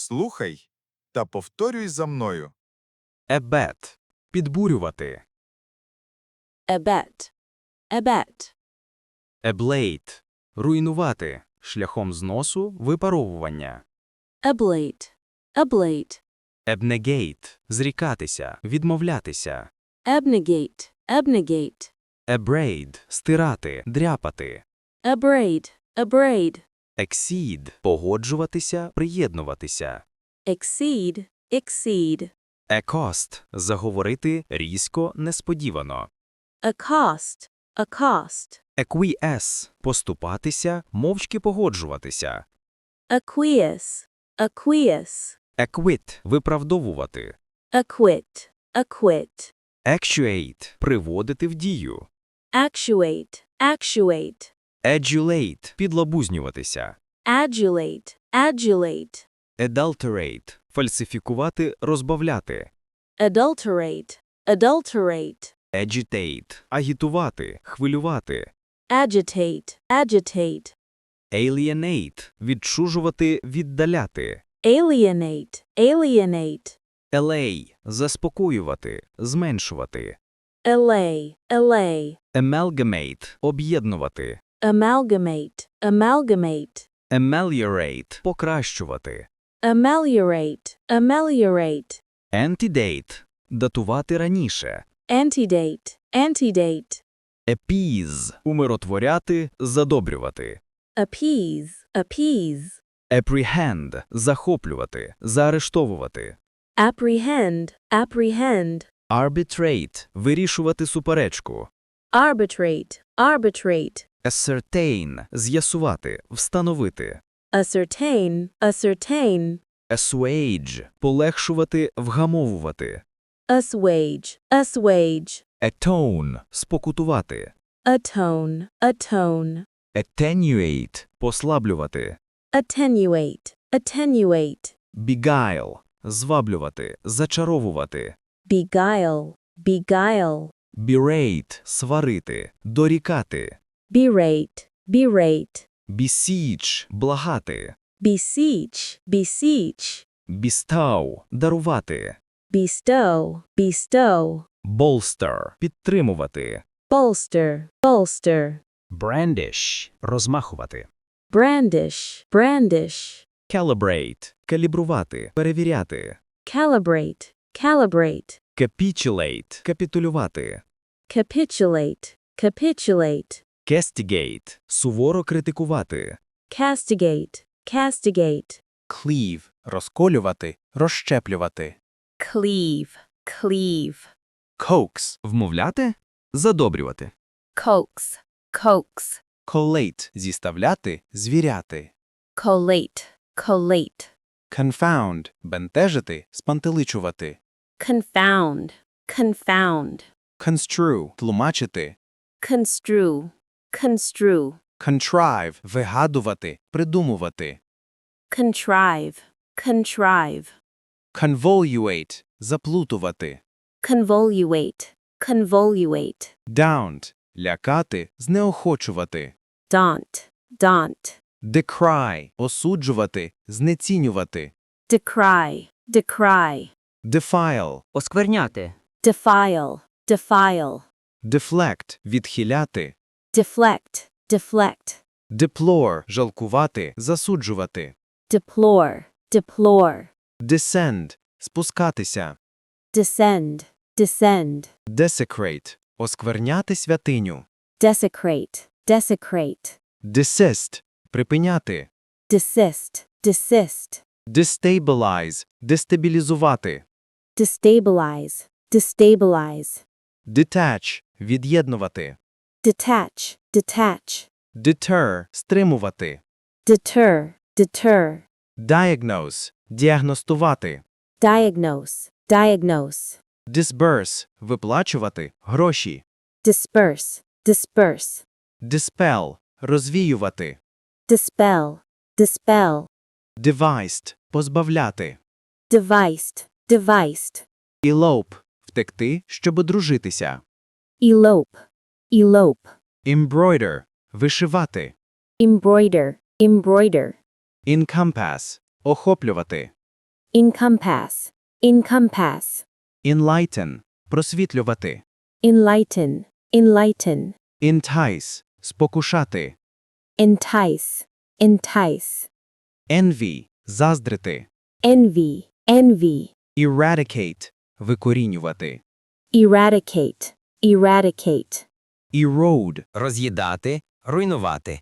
Слухай та повторюй за мною. Ебет – підбурювати. abet, abet, Еблейт – руйнувати шляхом зносу випаровування. ablate, ablate, Ебнегейт – зрікатися, відмовлятися. abnegate, abnegate, Ебрейд – стирати, дряпати. abrade, abrade, Ексід – погоджуватися, приєднуватися. exceed, exceed, Екост – заговорити різко, несподівано. accost, accost, Еквіес – поступатися, мовчки погоджуватися. acquiesce, acquiesce, Еквіт – виправдовувати. acquit, acquit, Actuate – приводити в дію. actuate, actuate, Adulate – підлабузнюватися. adulate, adulate, Adulterate – фальсифікувати, розбавляти. adulterate, adulterate, Agitate – агітувати, хвилювати. agitate, agitate, Alienate – відчужувати, віддаляти. alienate, alienate, Allay – заспокоювати, зменшувати. allay, allay, Amalgamate – об'єднувати. Amalgamate, amalgamate, Ameliorate – покращувати. ameliorate, ameliorate, Antedate – датувати раніше. antedate, antedate, Appease – умиротворяти, задобрювати. appease, appease, Apprehend – захоплювати, заарештовувати. apprehend, apprehend, Arbitrate – вирішувати суперечку. arbitrate, arbitrate, Ascertain – з'ясувати, встановити. ascertain, ascertain, Assuage – полегшувати, вгамовувати. assuage, assuage, Atone – спокутувати. atone, atone, Attenuate – послаблювати. attenuate, attenuate, Beguile – зваблювати, зачаровувати. beguile, beguile, Berate – сварити, дорікати. Berate, berate, Beseech – благати. beseech, beseech, Bestow – дарувати. bestow, bestow, Bolster – підтримувати. bolster, bolster, Brandish – розмахувати. brandish, brandish, Calibrate – калібрувати, перевіряти. calibrate, calibrate, Capitulate – капітулювати. capitulate, capitulate, Castigate – суворо критикувати. castigate, castigate, Cleave – розколювати, розщеплювати. cleave, cleave, Coax Вмовляти – задобрювати. coax, coax, – collate – зіставляти, звіряти. collate, collate, Confound – бентежити, спантеличувати. confound, confound, Construe – тлумачити. construe, construe, Contrive – вигадувати, придумувати. contrive, contrive, Convoluate – заплутувати. convoluate, convoluate, Daunt – лякати, знеохочувати. daunt, daunt, Decry – осуджувати, знецінювати. decry, decry, Defile Оскверняти. defile, defile, – deflect – відхиляти. Deflect, deflect, Deplore – жалкувати, засуджувати. deplore, deplore, Descend – спускатися. descend, descend, Desecrate – оскверняти святиню. desecrate, desecrate, Desist – припиняти. desist, desist, Destabilize – дестабілізувати. destabilize, destabilize, Detach – від'єднувати. Detach, detach, Deter – стримувати. deter, deter, Diagnose – діагностувати. diagnose, diagnose, Disburse – виплачувати, гроші. disperse, disperse, Dispel – розвіювати. dispel, dispel, Devised – позбавляти. deviced, deviced, Elope – втекти, щоб одружитися. elope, elope, Embroider – вишивати. embroider, embroider, Encompass – охоплювати. encompass, encompass, Enlighten – просвітлювати. enlighten, enlighten, Entice – спокушати. entice, entice, Envy – заздрити. envy, envy, Eradicate – викорінювати. eradicate, eradicate, Erode роз'їдати, руйнувати,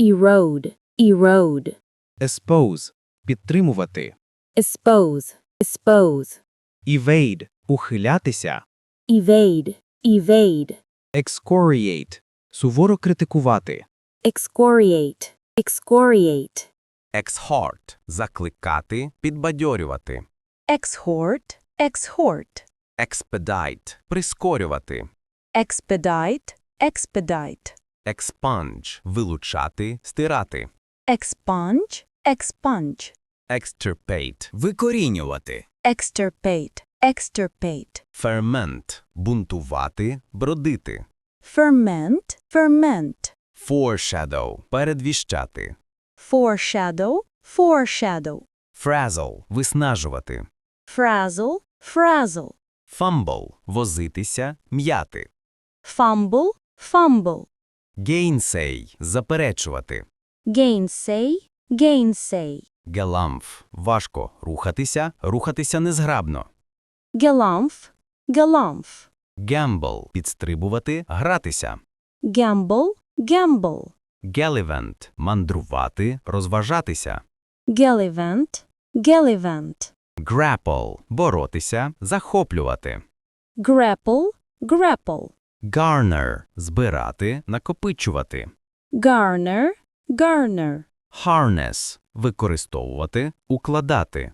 erode, erode, – expose – підтримувати. expose, expose, Evade – ухилятися. evade, evade, Excoriate – суворо критикувати. excoriate, excoriate, exhort – закликати, підбадьорювати, exhort, exhort, expedite – прискорювати, expedite, expedite, expunge – вилучати, стирати, expunge, expunge, extirpate – викорінювати, extirpate, extirpate, ferment – бунтувати, бродити, ferment, ferment, foreshadow – передвіщати, foreshadow, foreshadow, frazzle – виснажувати, frazzle, frazzle, fumble – возитися, м'яти, fumble, fumble, gainsay – заперечувати, gainsay, gainsay, galumph – важко рухатися, рухатися незграбно, galumph, galumph, gamble – підстрибувати, гратися, gamble, gamble, gallivant – мандрувати, розважатися, gallivant, gallivant, grapple – боротися, захоплювати, grapple, grapple, garner – збирати, накопичувати, garner, garner, harness – використовувати, укладати,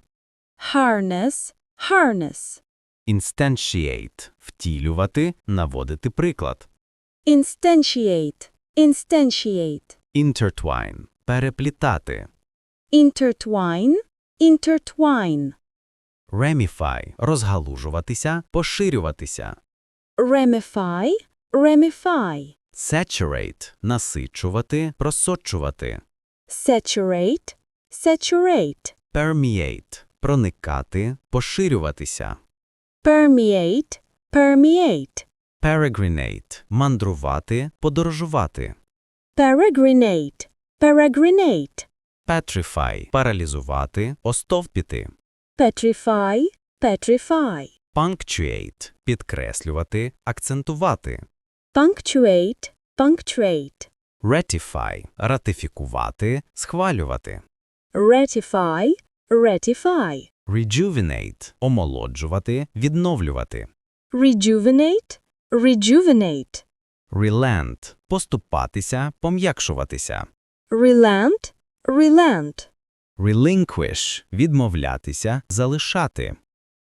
harness, harness, instantiate – втілювати, наводити приклад, instantiate, instantiate, intertwine – переплітати, intertwine, intertwine, ramify – розгалужуватися, поширюватися, ramify, ramify, saturate – насичувати, просочувати, saturate, saturate, permeate – проникати, поширюватися, permeate, permeate, peregrinate – мандрувати, подорожувати, peregrinate, peregrinate, petrify – паралізувати, остовпіти, petrify, petrify, punctuate – підкреслювати, акцентувати, punctuate, punctuate, ratify – ратифікувати, схвалювати, ratify, ratify, rejuvenate – омолоджувати, відновлювати, rejuvenate, rejuvenate, relent – поступатися, пом'якшуватися, relent, relent, relinquish – відмовлятися, залишати,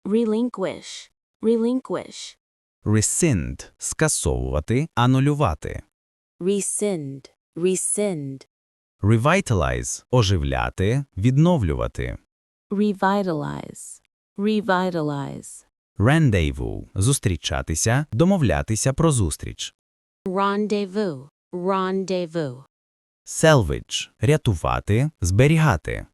relinquish, relinquish, rescind – скасовувати, анулювати, rescind, rescind, revitalize – оживляти, відновлювати, revitalize, revitalize, rendezvous – зустрічатися, домовлятися про зустріч, rendezvous, rendezvous, salvage – рятувати, зберігати,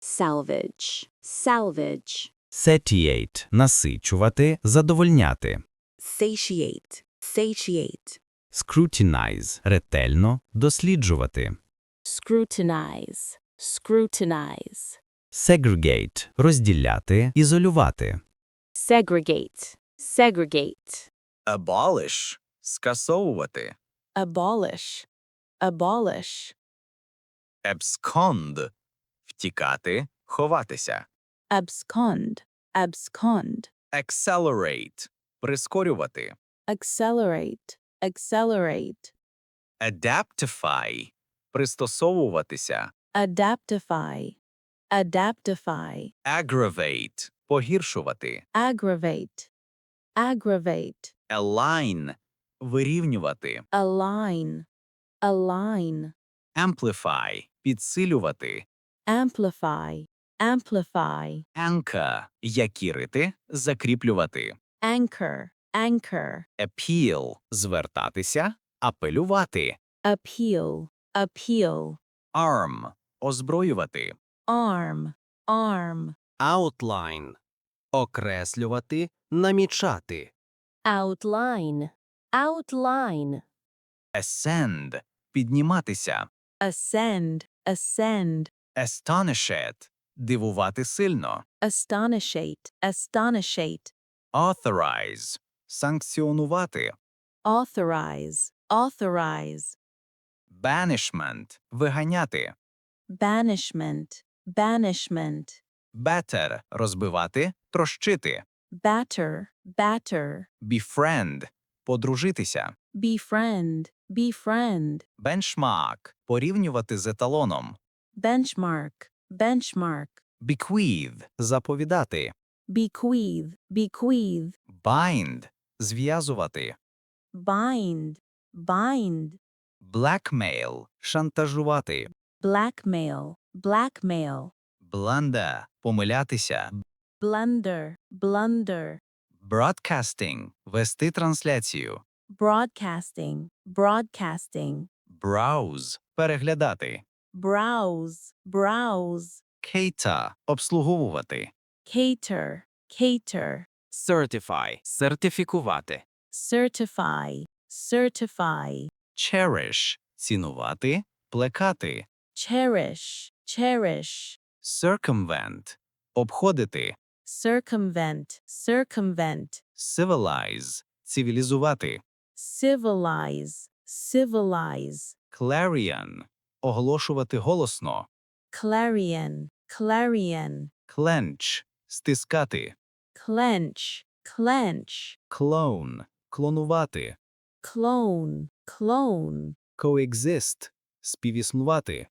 salvage, salvage, satiate – насичувати, задовольняти, satiate, satiate, scrutinize – ретельно, досліджувати, scrutinize, scrutinize, segregate – розділяти, ізолювати, segregate, segregate, Abolish – скасовувати. abolish, abolish, Abscond – втікати, ховатися. abscond, abscond, Accelerate – прискорювати. accelerate, accelerate, Adaptify – пристосовуватися. adaptify, adaptify, Aggravate – погіршувати. aggravate, aggravate, Align – вирівнювати. align, align, Amplify – підсилювати. amplify, amplify, Anchor – якірити, закріплювати. anchor, anchor, Appeal – звертатися, апелювати. appeal, appeal, Arm – озброювати. arm, arm, Outline – окреслювати, намічати. Outline. Outline. Ascend – підніматися. Ascend. Ascend. Astonished – дивувати сильно. Astonishate. Astonishate. Authorize – санкціонувати. Authorize. Authorize. Banishment – виганяти. Banishment. Banishment. Batter – розбивати, трощити. Batter. Batter. Befriend – подружитися. Befriend. Befriend. Benchmark – порівнювати з еталоном. Benchmark. Benchmark. Bequeath – заповідати. Bequeath. Bequeath. Bind – зв'язувати. Bind. Bind. Blackmail – шантажувати. Blackmail. Blackmail. Blunder – помилятися. Blunder. Blunder. Broadcasting – вести трансляцію. Broadcasting. Broadcasting. Browse – переглядати. Browse. Browse. Cater – обслуговувати. Cater. Cater. Certify – сертифікувати. Certify. Certify. Cherish – цінувати, плекати. Cherish. Cherish. Circumvent – обходити. Circumvent. Circumvent. Civilize – цивілізувати. Civilize. Civilize. Clarion – оголошувати голосно. Clarion. Clarion. Clench – стискати. Clench. Clench. Clone – клонувати. Clone. Clone. Coexist – співіснувати.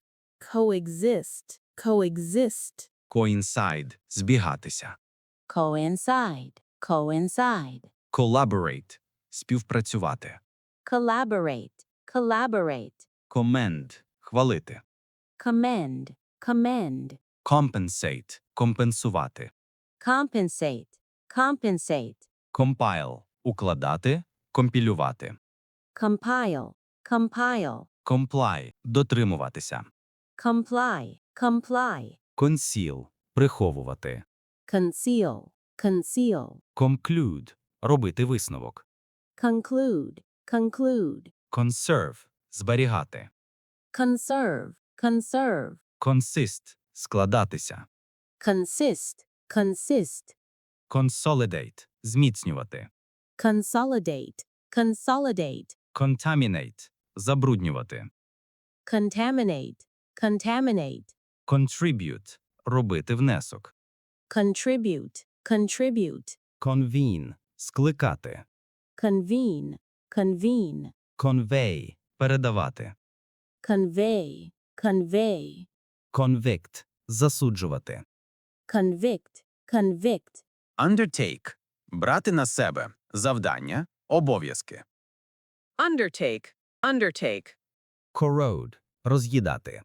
Coexist. Coexist. Coincide – збігатися. Coincide. Coincide. Collaborate – співпрацювати. Collaborate. Collaborate. Commend – хвалити. Commend. Commend. Compensate – компенсувати. Compensate. Compensate. Compile – укладати, компілювати. Compile. Compile. Comply – дотримуватися. Comply. Comply. Conceal – приховувати. Conceal. Conceal. Conclude – робити висновок. Conclude. Conclude. Conserve – зберігати. Conserve. Conserve. Consist – складатися. Consist. Consist. Consolidate – зміцнювати. Consolidate. Consolidate. Contaminate – забруднювати. Contaminate. Contaminate. Contribute – робити внесок. Contribute. Contribute. Convene – скликати. Convene. Convene. Convey – передавати. Convey. Convey. Convict – засуджувати. Convict. Convict. Undertake – брати на себе. Завдання – обов'язки. Undertake. Undertake. Corrode – роз'їдати.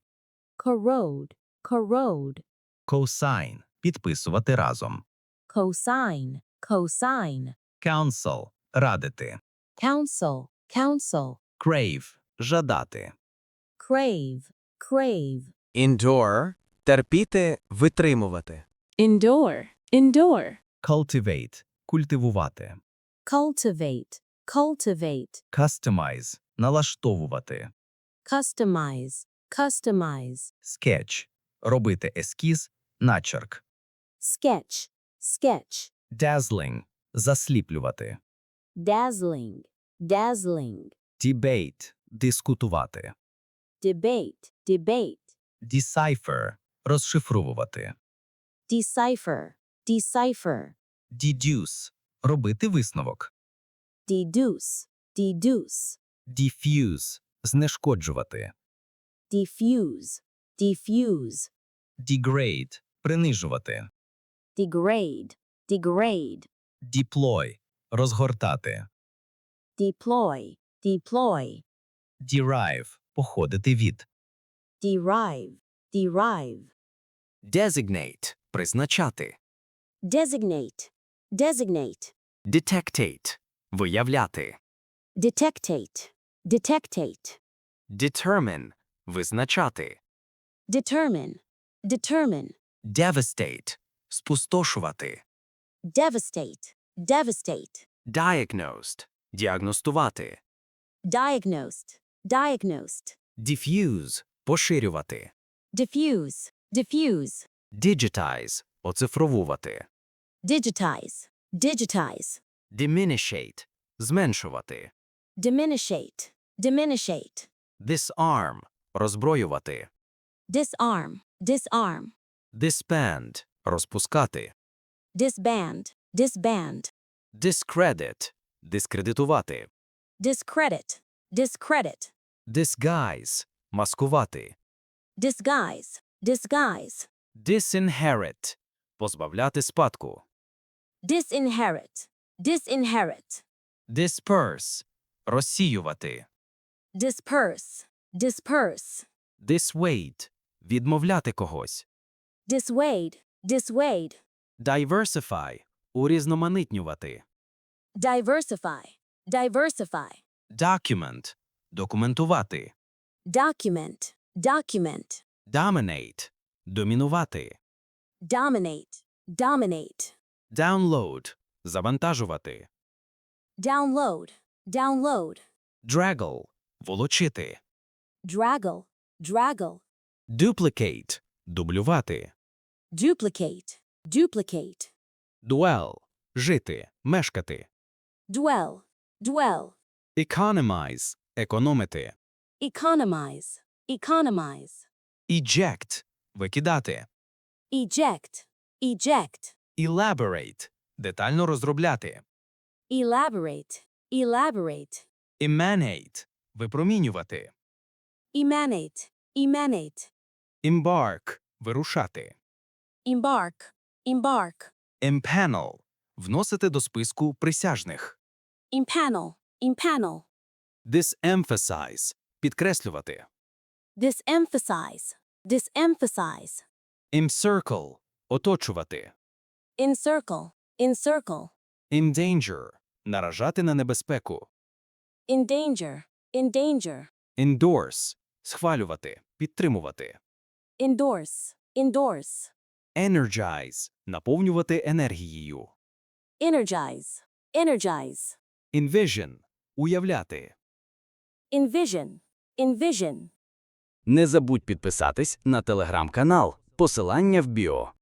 Corrode. Corrode. Cosign – підписувати разом. Cosign. Cosign. Counsel – радити. Counsel. Counsel. Crave – жадати. Crave. Crave. Endure – терпіти, витримувати. Endure. Endure. Cultivate – культивувати. Cultivate. Cultivate. Customize – налаштовувати. Customize. Customize. Sketch – робити ескіз, начерк. Sketch. Sketch. Dazzling – засліплювати. Dazzling. Dazzling. Debate – дискутувати. Debate. Debate. Decipher – розшифровувати. Decipher. Decipher. Deduce – робити висновок. Deduce. Deduce. Diffuse – знешкоджувати. Diffuse. Diffuse. Degrade – принижувати. Degrade. Degrade. Deploy – розгортати. Deploy. Deploy. Derive – походити від. Derive. Derive. Designate – призначати. Designate. Designate. Detectate – виявляти. Detectate. Detectate. Determine – визначати. Determine. Determine. Devastate спустошувати. devastate, devastate, Diagnosed – діагностувати. diagnosed, diagnosed, Diffuse – поширювати. diffuse, diffuse, Digitize – оцифровувати. digitize, digitize, Diminishate – зменшувати. diminishate, diminishate, Disarm – роззброювати. disarm, disarm, Disband – розпускати. disband, disband, Discredit – дискредитувати. discredit, discredit, Disguise – маскувати. disguise, disguise, Disinherit – позбавляти спадку. disinherit, disinherit, Disperse – розсіювати. disperse, disperse, Dissuade – відмовляти когось. dissuade, dissuade, Diversify – урізноманитнювати. diversify, diversify, Document – документувати. document, document, Dominate – домінувати. dominate, dominate, Download – завантажувати. download, download, Draggle – волочити. draggle, draggle, Duplicate – дублювати. duplicate, duplicate, Dwell – жити, мешкати. dwell, dwell, Economize – економити. economize, economize, Eject – викидати. eject, eject, Elaborate – детально розробляти. elaborate, elaborate, Emanate – випромінювати. emanate, emanate, Embark – вирушати. embark, embark, Impanel – вносити до списку присяжних. impanel, impanel, Disemphasize – підкреслювати. disemphasize, disemphasize, Encircle – оточувати. encircle, encircle, Endanger – наражати на небезпеку. endanger, endanger, Endorse – схвалювати, підтримувати. endorse, endorse, Energize – наповнювати енергією. energize, energize, Envision – уявляти. Envision, envision. Не забудь підписатись на телеграм-канал. Посилання в біо.